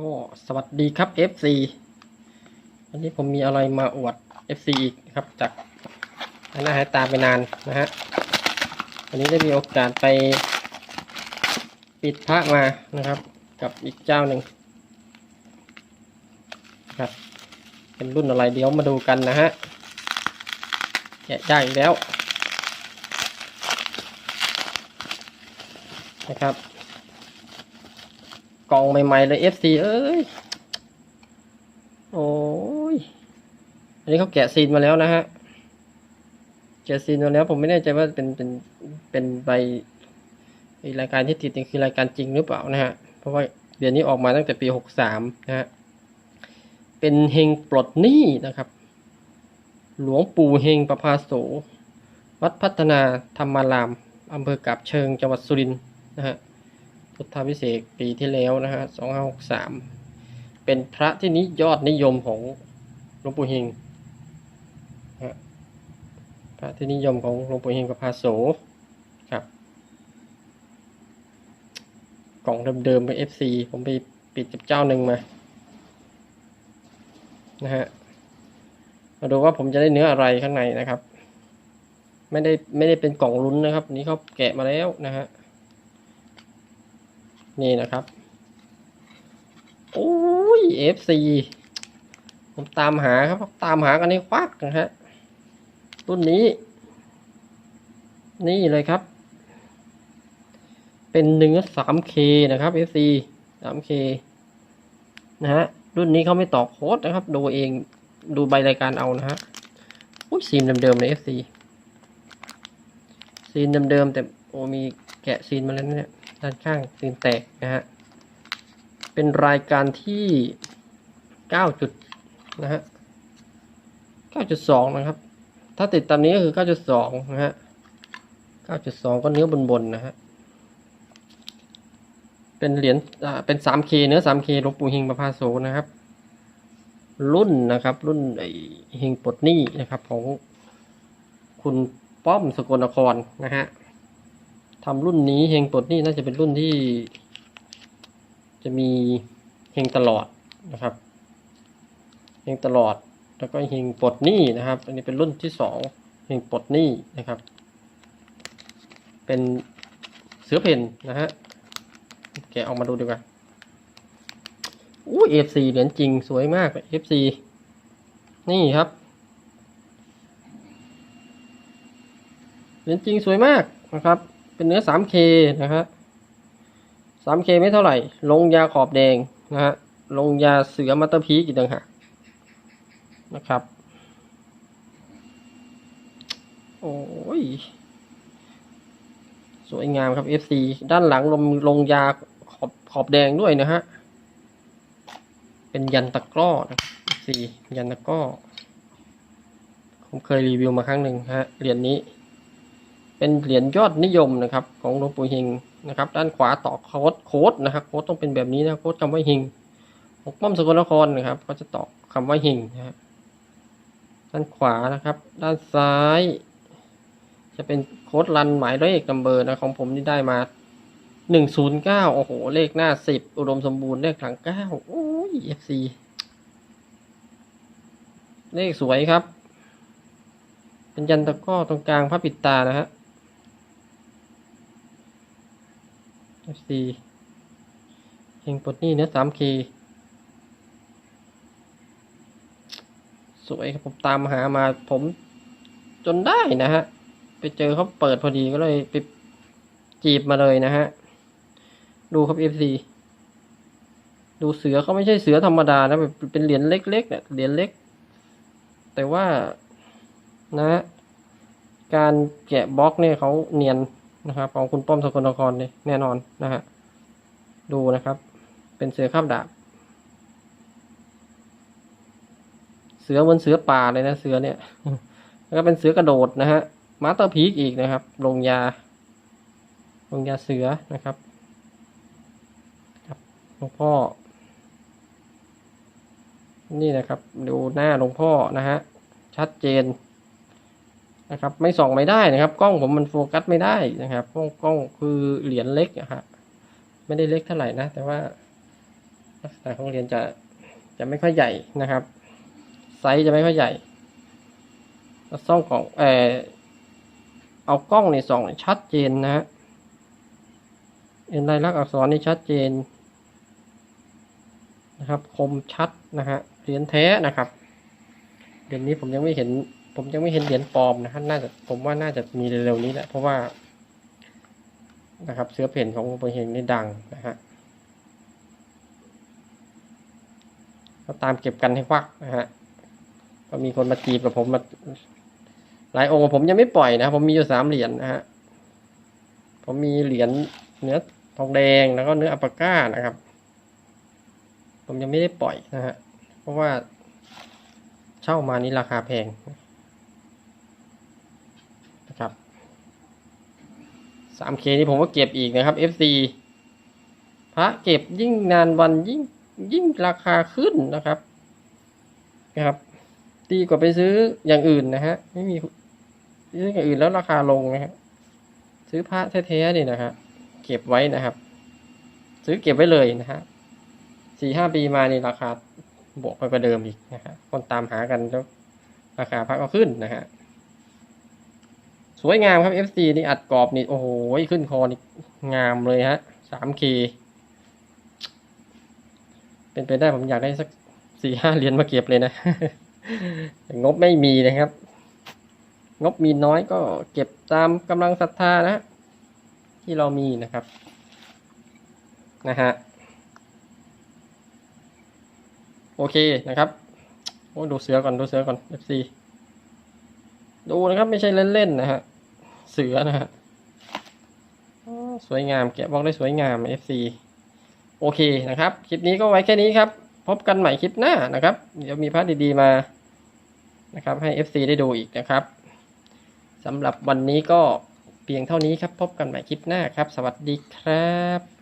ก็สวัสดีครับ FC วันนี้ผมมีอะไรมาอวด FC อีกครับ จากหน้าหายตาไปนานนะฮะวันนี้ได้มีโอกาสไปปิดพระมานะครับ กับอีกเจ้าหนึ่งครับ เป็นรุ่นอะไรเดี๋ยวมาดูกันนะฮะแกะยากอีกแล้วนะครับ กองใหม่ๆเลย FC เอ้ย โอ้ย อันนี้เขาแกะซีนมาแล้วนะฮะ แกะซีนมาแล้ว ผมไม่แน่ใจว่าเป็นเป็นเป็นใบรายการที่ติดนี่คือรายการจริงหรือเปล่านะฮะ เพราะว่าเดือนนี้ออกมาตั้งแต่ปีหกสามนะฮะ เป็นเฮงปลดหนี้นะครับ หลวงปู่เฮงประภาโส วัดพัฒนาธรรมารามอำเภอกาบเชิงจังหวัดสุรินทร์นะฮะ พุทธพิเศษปีที่แล้วนะฮะสองห้าหกสามเป็นพระที่นิยอดนิยมของหลวงปู่เฮงนะฮะพระที่นิยมของหลวงปู่เฮงกับพาโสครับกล่องเดิมๆไป FC ผมไปปิดกับเจ้าหนึ่งมา นะฮะ มาดูว่าผมจะได้เนื้ออะไรข้างในนะครับ ไม่ได้ไม่ได้เป็นกล่องลุ้นนะครับ นี่เขาแกะมาแล้วนะฮะ นี่นะครับโอ้ย FC ผมตามหาครับ ตามหากันในควักนะฮะรุ่นนี้ นี่เลยครับ เป็นเนื้อ 3K นะครับ FC 3K นะฮะรุ่นนี้เขาไม่ต่อโค้ดนะครับ ดูเองดูใบรายการเอานะฮะอุ้ยซีนเดิมๆเลย FC ซีนเดิมๆแต่โอ้มีแกะซีนมาแล้วเนี่ย ด้านข้างซีนแตกนะฮะ เป็นรายการที่เก้าจุดนะฮะเก้าจุดสองนะครับ ถ้าติดตามนี้ก็คือเก้าจุดสองนะฮะเก้าจุดสองก็เนื้อบนๆนนะฮะ เป็นเหรียญอ่าเป็นสามเคเนื้อสามเคหลวงปู่เฮงประภาโสนะครับ รุ่นนะครับ รุ่นไอเฮงปลดหนี้นะครับของคุณป้อมสกลนครนะฮะ ทำรุ่นนี้เฮงปลดนี้น่าจะเป็นรุ่นที่ จะมีเฮงตลอดนะครับเฮงตลอดแล้วก็เฮงปลดหนี้นะครับ อันนี้เป็นรุ่นที่สองเฮงปลดหนี้นะครับ เป็นเสือเพนนะฮะแกะออกมาดูดีกว่าอู้เอฟซีเหรียญจริงสวยมากเอฟซีนี่ครับเหรียญจริงสวยมากนะครับ เป็นเนื้อ 3K นะฮะ 3K ไม่เท่าไหร่ ลงยาขอบแดงนะฮะ ลงยาเสือมัตเตอร์พีกอีกต่างหากนะครับ โอ้ย สวยงามครับ FC ด้านหลังลงลงยาขอบขอบแดงด้วยนะฮะ เป็นยันตะกร้อนะครับ FC ยันตะกร้อ ผมเคยรีวิวมาครั้งหนึ่งฮะ เหรียญนี้ เป็นเหรียญยอดนิยมนะครับ ของหลวงปู่เฮงนะครับ ด้านขวาต่อโค้ดโค้ดนะครับโค้ดต้องเป็นแบบนี้นะโค้ดคำว่าเฮงของป้อมสกลนครนะครับ ก็จะต่อคำว่าเฮงนะฮะด้านขวานะครับ ด้านซ้าย จะเป็นโค้ดรันหมายเลขนัมเบอร์นะของผมที่ได้มาหนึ่งศูนย์เก้าโอ้โห เลขหน้าสิบอุดมสมบูรณ์เลขหลังเก้าโอ้ยเอฟซีเลขสวยครับ เป็นยันตะก้อตรงกลางพระปิดตานะฮะ FC เฮงปลดหนี้เนื้อ 3K สวยครับผมตามหามาผมจนได้นะฮะ ไปเจอเขาเปิดพอดีก็เลยไปจีบมาเลยนะฮะ ดูครับ FC ดูเสือเขาไม่ใช่เสือธรรมดานะเป็นเหรียญเล็กๆเนี่ยเหรียญเล็ก แต่ว่านะฮะการแกะบล็อกเนี่ยเขาเนียน นะครับของคุณป้อมสกลนครเนี่ยแน่นอนนะฮะดูนะครับ เป็นเสือข้ามดาบ เสือเหมือนเสือป่าเลยนะเสือเนี่ย แล้วก็เป็นเสือกระโดดนะฮะมาสเตอร์พีกอีกนะครับลงยาลงยาเสือนะครับครับหลวงพ่อ นี่นะครับ ดูหน้าหลวงพ่อนะฮะชัดเจน นะครับ ไม่ส่องไม่ได้นะครับ กล้องผมมันโฟกัสไม่ได้นะครับกล้องกล้องคือเหรียญเล็กอะฮะไม่ได้เล็กเท่าไหร่นะ แต่ว่าลักษณะของเหรียญจะจะไม่ค่อยใหญ่นะครับ ไซส์จะไม่ค่อยใหญ่ซ่องของเออเอากล้องในส่องชัดเจนนะฮะเห็นลายลักษณ์อักษรนี่ชัดเจนนะครับ คมชัดนะฮะเหรียญแท้นะครับเหรียญนี้ผมยังไม่เห็น ผมยังไม่เห็นเหรียญปลอมนะฮะน่าจะผมว่าน่าจะมีเร็วๆนี้แหละเพราะว่า นะครับ เสื้อเพ่นของปงเฮงนี่ดังนะฮะก็ตามเก็บกันให้ควักนะฮะก็มีคนมาจีบกับผมมาหลายองค์ผมยังไม่ปล่อยนะครับผมมีอยู่สามเหรียญนะฮะผมมีเหรียญเนื้อทองแดงแล้วก็เนื้ออัปปาก้านะครับ ผมยังไม่ได้ปล่อยนะฮะเพราะว่าเช่ามานี่ราคาแพงนะ ครับ 3K นี่ผมก็เก็บอีกนะครับ FC พระเก็บยิ่งนานวันยิ่งยิ่งราคาขึ้นนะครับ นะครับ ดีกว่าไปซื้ออย่างอื่นนะฮะ ไม่มีซื้ออย่างอื่นแล้วราคาลงนะฮะซื้อพระแท้ๆนี่นะฮะเก็บไว้นะครับ ซื้อเก็บไว้เลยนะฮะสี่ห้าปีมานี่ราคาบวกไปกว่าเดิมอีกนะฮะคนตามหากันแล้วราคาพระก็ขึ้นนะฮะ สวยงามครับ FC นี่อัดกรอบนี่โอ้โหขึ้นคอนี่งามเลยฮะ 3K เป็นไปได้ผมอยากได้สักสี่ห้าเหรียญมาเก็บเลยนะ งบไม่มีนะครับ งบมีน้อยก็เก็บตามกำลังศรัทธานะ ที่เรามีนะครับนะฮะโอเคนะครับโอ้ดูเสือก่อนดูเสือก่อน FC ดูนะครับไม่ใช่เล่นๆนะฮะ เสือนะฮะสวยงามแกะบล็อกได้สวยงาม FC โอเคนะครับ คลิปนี้ก็ไว้แค่นี้ครับ พบกันใหม่คลิปหน้านะครับ เดี๋ยวมีพาร์ทดีๆมานะครับ ให้ FC ได้ดูอีกนะครับสำหรับวันนี้ก็เพียงเท่านี้ครับ พบกันใหม่คลิปหน้าครับ สวัสดีครับ